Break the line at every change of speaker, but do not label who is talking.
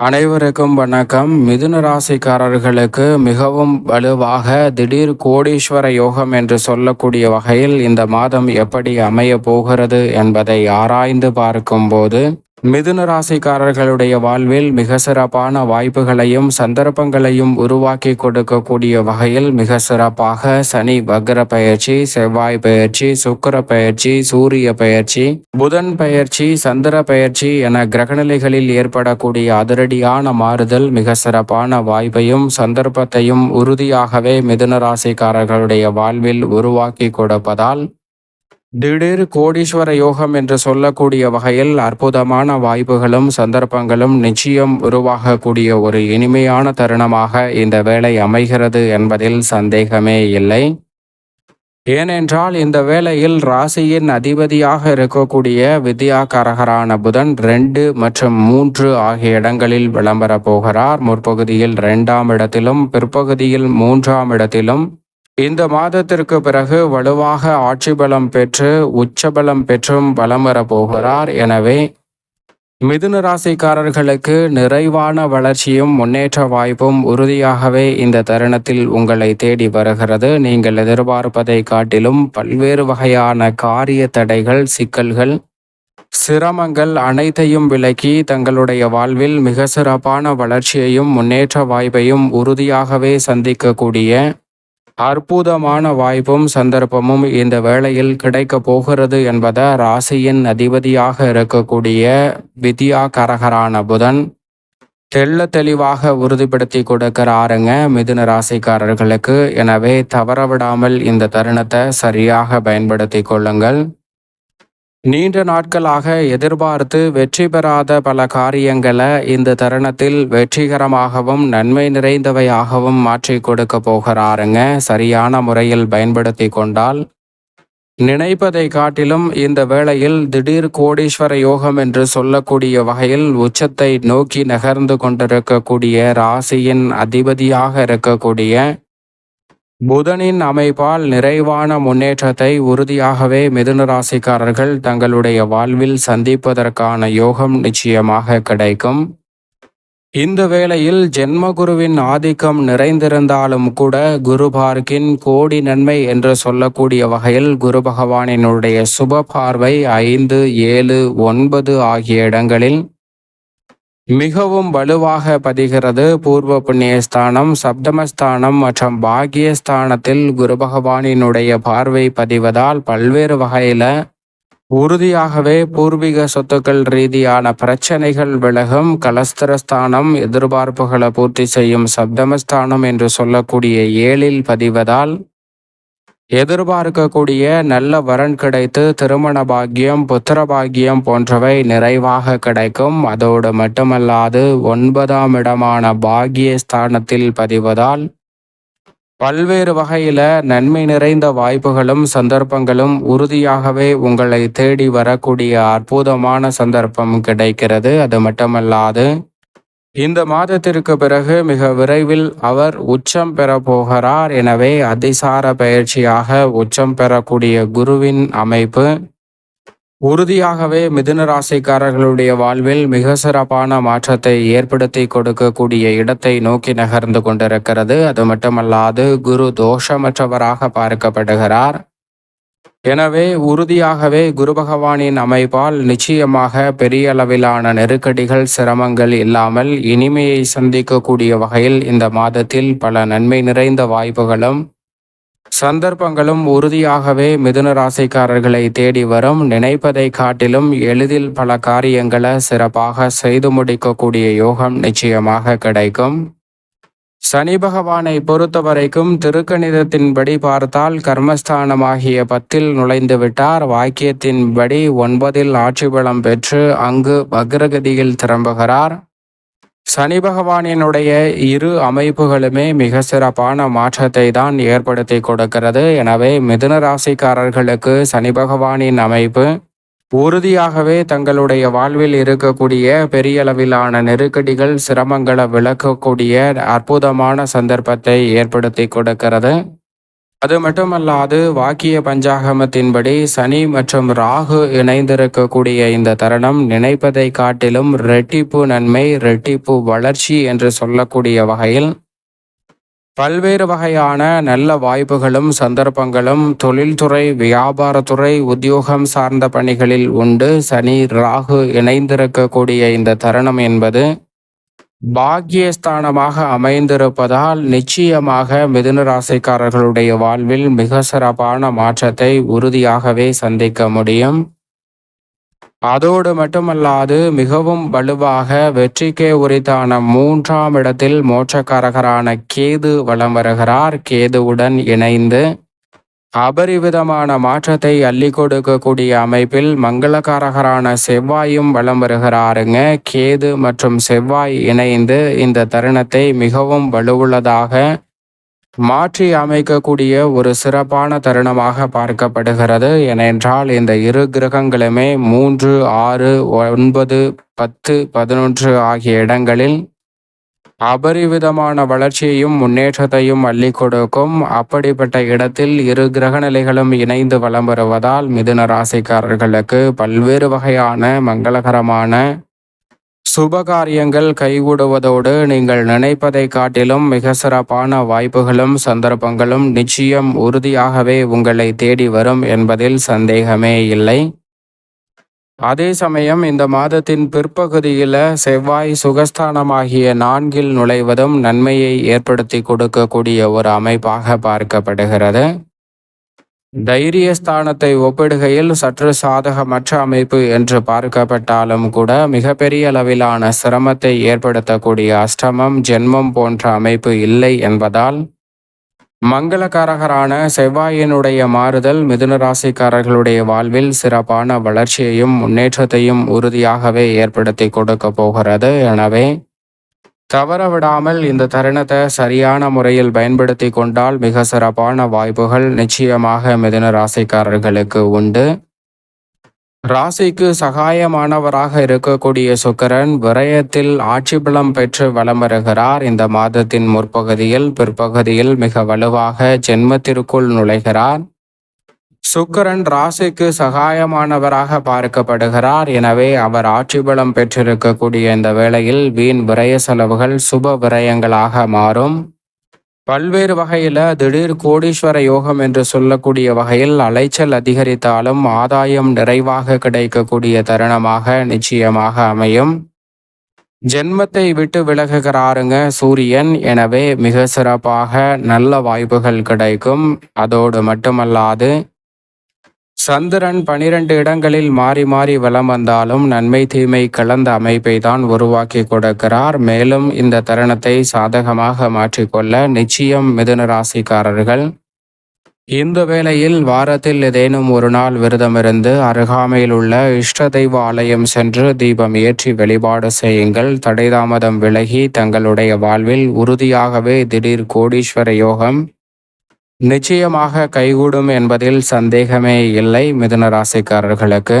அனைவருக்கும் வணக்கம். மிதுன ராசிக்காரர்களுக்கு மிகவும் வலுவாக திடீர் கோடீஸ்வர யோகம் என்று சொல்லக்கூடிய வகையில் இந்த மாதம் எப்படி அமைய போகிறது என்பதை ஆராய்ந்து பார்க்கும்போது மிதுன ராசிக்காரர்களுடைய வாழ்வில் மிக சிறப்பான வாய்ப்புகளையும் சந்தர்ப்பங்களையும் உருவாக்கி கொடுக்கக்கூடிய வகையில் மிக சிறப்பாக சனி வக்ர பயிற்சி செவ்வாய் பயிற்சி சுக்கர பயிற்சி சூரிய பயிற்சி புதன் பயிற்சி சந்திர பயிற்சி என கிரகநிலைகளில் ஏற்படக்கூடிய அதிரடியான மாறுதல் மிக சிறப்பான வாய்ப்பையும் சந்தர்ப்பத்தையும் உறுதியாகவே மிதுன ராசிக்காரர்களுடைய வாழ்வில் உருவாக்கி கொடுப்பதால் திடீர் கோடீஸ்வர யோகம் என்று சொல்லக்கூடிய வகையில் அற்புதமான வாய்ப்புகளும் சந்தர்ப்பங்களும் நிச்சயம் உருவாகக்கூடிய ஒரு இனிமையான தருணமாக இந்த வேலை அமைகிறது என்பதில் சந்தேகமே இல்லை. ஏனென்றால் இந்த வேளையில் ராசியின் அதிபதியாக இருக்கக்கூடிய வித்யாகரகரான புதன் ரெண்டு மற்றும் மூன்று ஆகிய இடங்களில் விளம்பர போகிறார். முற்பகுதியில் இரண்டாம் இடத்திலும் பிற்பகுதியில் மூன்றாம் இடத்திலும் இந்த மாதத்திற்கு பிறகு வலுவாக ஆட்சி பலம் பெற்று உச்சபலம் பெற்றும் பலம் வரப்போகிறார் எனவே மிதுன ராசிக்காரர்களுக்கு நிறைவான வளர்ச்சியும் முன்னேற்ற வாய்ப்பும் உறுதியாகவே இந்த தருணத்தில் உங்களை தேடி வருகிறது. நீங்கள் எதிர்பார்ப்பதை காட்டிலும் பல்வேறு வகையான காரிய தடைகள் சிக்கல்கள் சிரமங்கள் அனைத்தையும் விலக்கி தங்களுடைய வாழ்வில் மிக சிறப்பான வளர்ச்சியையும் முன்னேற்ற வாய்ப்பையும் உறுதியாகவே சந்திக்கக்கூடிய அற்புதமான வாய்ப்பும் சந்தர்ப்பமும் இந்த வேளையில் கிடைக்க போகிறது என்பதை ராசியின் அதிபதியாக இருக்கக்கூடிய வித்யா கரகரான புதன் தெள்ள தெளிவாக உறுதிப்படுத்தி கொடுக்கிறாருங்க மிதுன ராசிக்காரர்களுக்கு. எனவே தவறவிடாமல் இந்த தருணத்தை சரியாக பயன்படுத்தி கொள்ளுங்கள். நீண்ட நாட்களாக எதிர்பார்த்து வெற்றி பெறாத பல காரியங்களை இந்த தருணத்தில் வெற்றிகரமாகவும் நன்மை நிறைந்தவையாகவும் மாற்றி கொடுக்க போகிறாருங்க. சரியான முறையில் பயன்படுத்தி கொண்டால் நினைப்பதை காட்டிலும் இந்த வேளையில் திடீர் கோடீஸ்வர யோகம் என்று சொல்லக்கூடிய வகையில் உச்சத்தை நோக்கி நகர்ந்து கொண்டிருக்கக்கூடிய ராசியின் அதிபதியாக இருக்கக்கூடிய புதனின் அமைப்பால் நிறைவான முன்னேற்றத்தை உறுதியாகவே மிதுனராசிக்காரர்கள் தங்களுடைய வாழ்வில் சந்திப்பதற்கான யோகம் நிச்சயமாக கிடைக்கும். இந்த வேளையில் ஜென்மகுருவின் ஆதிக்கம் நிறைந்திருந்தாலும் கூட குரு பார்க்கின் கோடி நன்மை என்று சொல்லக்கூடிய வகையில் குரு பகவானினுடைய சுப பார்வை ஐந்து ஏழு ஒன்பது ஆகிய இடங்களில் மிகவும் வலுவாக பதிகிறது. பூர்வ புண்ணியஸ்தானம் சப்தமஸ்தானம் மற்றும் பாகியஸ்தானத்தில் குரு பகவானினுடைய பார்வை பதிவதால் பல்வேறு வகையில உறுதியாகவே பூர்வீக சொத்துக்கள் ரீதியான பிரச்சனைகள் விலகும். கலஸ்திரஸ்தானம் எதிர்பார்ப்புகளை பூர்த்தி செய்யும் சப்தமஸ்தானம் என்று சொல்லக்கூடிய ஏழில் பதிவதால் எதிர்பார்க்கக்கூடிய நல்ல வரன் கிடைத்து திருமண பாக்கியம் புத்திர பாக்கியம் போன்றவை நிறைவாக கிடைக்கும். அதோடு மட்டுமல்லாது ஒன்பதாம் இடமான பாகிய ஸ்தானத்தில் பதிவதால் பல்வேறு வகையில நன்மை நிறைந்த வாய்ப்புகளும் சந்தர்ப்பங்களும் உறுதியாகவே உங்களை தேடி வரக்கூடிய அற்புதமான சந்தர்ப்பம் கிடைக்கிறது. அது மட்டுமல்லாது இந்த மாதத்திற்கு பிறகு மிக விரைவில் அவர் உச்சம் பெற போகிறார். எனவே அதிசார பயிற்சியாக உச்சம் பெறக்கூடிய குருவின் அமைப்பு உறுதியாகவே மிதுன ராசிக்காரர்களுடைய வாழ்வில் மிக சிறப்பான மாற்றத்தை ஏற்படுத்தி கொடுக்கக்கூடிய இடத்தை நோக்கி நகர்ந்து கொண்டிருக்கிறது. அது மட்டுமல்லாது குரு தோஷமற்றவராக பார்க்கப்படுகிறார். எனவே உறுதியாகவே குரு பகவானின் அமைப்பால் நிச்சயமாக பெரிய அளவிலான நெருக்கடிகள் சிரமங்கள் இல்லாமல் இனிமையை சந்திக்கக்கூடிய வகையில் இந்த மாதத்தில் பல நன்மை நிறைந்த வாய்ப்புகளும் சந்தர்ப்பங்களும் உறுதியாகவே மிதுன ராசிக்காரர்களை தேடி வரும். நினைப்பதை காட்டிலும் எளிதில் பல காரியங்களை சிறப்பாக செய்து முடிக்கக்கூடிய யோகம் நிச்சயமாக கிடைக்கும். சனி பகவானை பொறுத்தவரைக்கும் திருக்கணிதத்தின்படி பார்த்தால் கர்மஸ்தானமாகிய பத்தில் நுழைந்து விட்டார் வாக்கியத்தின்படி ஒன்பதில் ஆட்சி பலம் பெற்று அங்கு வக்ரகதியில் திரும்புகிறார். சனி பகவானினுடைய இரு அமைப்புகளுமே மிக சிறப்பான மாற்றத்தை தான் ஏற்படுத்தி கொடுக்கிறது. எனவே மிதுன ராசிக்காரர்களுக்கு சனி பகவானின் அமைப்பு உறுதியாகவே தங்களுடைய வாழ்வில் இருக்கக்கூடிய பெரிய அளவிலான நெருக்கடிகள் சிரமங்களை விளக்கக்கூடிய அற்புதமான சந்தர்ப்பத்தை ஏற்படுத்தி கொடுக்கிறது. அது மட்டுமல்லாது வாக்கிய பஞ்சாகமத்தின்படி சனி மற்றும் ராகு இணைந்திருக்கக்கூடிய இந்த தருணம் நினைப்பதை காட்டிலும் ரெட்டிப்பு நன்மை ரெட்டிப்பு வளர்ச்சி என்று சொல்லக்கூடிய வகையில் பல்வேறு வகையான நல்ல வாய்ப்புகளும் சந்தர்ப்பங்களும் தொழில்துறை வியாபாரத்துறை உத்தியோகம் சார்ந்த பணிகளில் உண்டு. சனி ராகு இணைந்திருக்கக்கூடிய இந்த தருணம் என்பது பாக்கியஸ்தானமாக அமைந்திருப்பதால் நிச்சயமாக மிதுன ராசிக்காரர்களுடைய வாழ்வில் மிக சிறப்பான மாற்றத்தை உறுதியாகவே சந்திக்க முடியும். அதோடு மட்டுமல்லாது மிகவும் வலுவாக வெற்றிக்கே உரித்தான மூன்றாம் இடத்தில் மோட்சக்காரகரான கேது வலம் வருகிறார். கேதுவுடன் இணைந்து அபரிவிதமான மாற்றத்தை அள்ளி கொடுக்கக்கூடிய அமைப்பில் மங்களகாரகரான செவ்வாயும் வலம் வருகிறாருங்க. கேது மற்றும் செவ்வாய் இணைந்து இந்த தருணத்தை மிகவும் வலுவுள்ளதாக மாற்றி அமைக்கக்கூடிய ஒரு சிறப்பான தருணமாக பார்க்கப்படுகிறது. ஏனென்றால் இந்த இரு கிரகங்களுமே மூன்று ஆறு ஒன்பது பத்து பதினொன்று ஆகிய இடங்களில் அபரிவிதமான வளர்ச்சியையும் முன்னேற்றத்தையும் அள்ளி கொடுக்கும். அப்படிப்பட்ட இடத்தில் இரு கிரகநிலைகளும் இணைந்து வலம் வருவதால் மிதுன ராசிக்காரர்களுக்கு பல்வேறு வகையான மங்களகரமான சுபகாரியங்கள் கைகூடுவதோடு நீங்கள் நினைப்பதை காட்டிலும் மிக சிறப்பான வாய்ப்புகளும் சந்தர்ப்பங்களும் நிச்சயம் உறுதியாகவே உங்களை தேடி வரும் என்பதில் சந்தேகமே இல்லை. அதே சமயம் இந்த மாதத்தின் பிற்பகுதியில் செவ்வாய் சுகஸ்தானமாகிய நான்கில் நுழைவதும் நன்மையை ஏற்படுத்தி கொடுக்கக்கூடிய ஒரு அமைப்பாக பார்க்கப்படுகிறது. தைரியஸ்தானத்தை ஒப்பிடுகையில் சற்று சாதகமற்ற அமைப்பு என்று பார்க்கப்பட்டாலும் கூட மிகப்பெரிய அளவிலான சிரமத்தை ஏற்படுத்தக்கூடிய அஷ்டமம் ஜென்மம் போன்ற அமைப்பு இல்லை என்பதால் மங்களகாரகரான செவ்வாயினுடைய மாறுதல் மிதுன ராசிக்காரர்களுடைய வாழ்வில் சிறப்பான வளர்ச்சியையும் முன்னேற்றத்தையும் உறுதியாகவே ஏற்படுத்தி கொடுக்க போகிறது. எனவே தவற விடாமல் இந்த தருணத்தை சரியான முறையில் பயன்படுத்தி கொண்டால் மிக சிறப்பான வாய்ப்புகள் நிச்சயமாக மிதுன ராசிக்காரர்களுக்கு உண்டு. ராசிக்கு சகாயமானவராக இருக்கக்கூடிய சுக்கரன் விரயத்தில் ஆட்சி பலம் பெற்று வலம் வருகிறார். இந்த மாதத்தின் முற்பகுதியில் பிற்பகுதியில் மிக வலுவாக ஜென்மத்திற்குள் நுழைகிறார். சுக்கரன் ராசிக்கு சகாயமானவராக பார்க்கப்படுகிறார். எனவே அவர் ஆட்சி பலம் பெற்றிருக்கக்கூடிய இந்த வேளையில் வீண் விரய செலவுகள் சுப விரயங்களாக மாறும். பல்வேறு வகையில் திடீர் கோடீஸ்வர யோகம் என்று சொல்லக்கூடிய வகையில் அலைச்சல் அதிகரித்தாலும் ஆதாயம் நிறைவாக கிடைக்கக்கூடிய தருணமாக நிச்சயமாக அமையும். ஜென்மத்தை விட்டு விலகுகிறாருங்க சூரியன். எனவே மிக சிறப்பாக நல்ல வாய்ப்புகள் கிடைக்கும். அதோடு மட்டுமல்லாது சந்திரன் பனிரெண்டு இடங்களில் மாறி மாறி வலம் வந்தாலும் நன்மை தீமை கலந்த அமைப்பை தான் உருவாக்கி கொடுக்கிறார். மேலும் இந்த தருணத்தை சாதகமாக மாற்றிக்கொள்ள நிச்சயம் மிதுன ராசிக்காரர்கள். இந்த வேளையில் வாரத்தில் ஏதேனும் ஒரு நாள் விரதமிருந்து அருகாமையில் உள்ள இஷ்ட தெய்வ ஆலயம் சென்று தீபம் ஏற்றி வழிபாடு செய்யுங்கள். தடைதாமதம் விலகி தங்களுடைய வாழ்வில் உறுதியாகவே திடீர் கோடீஸ்வர யோகம் நிச்சயமாக கைகூடும் என்பதில் சந்தேகமே இல்லை மிதுன ராசிக்காரர்களுக்கு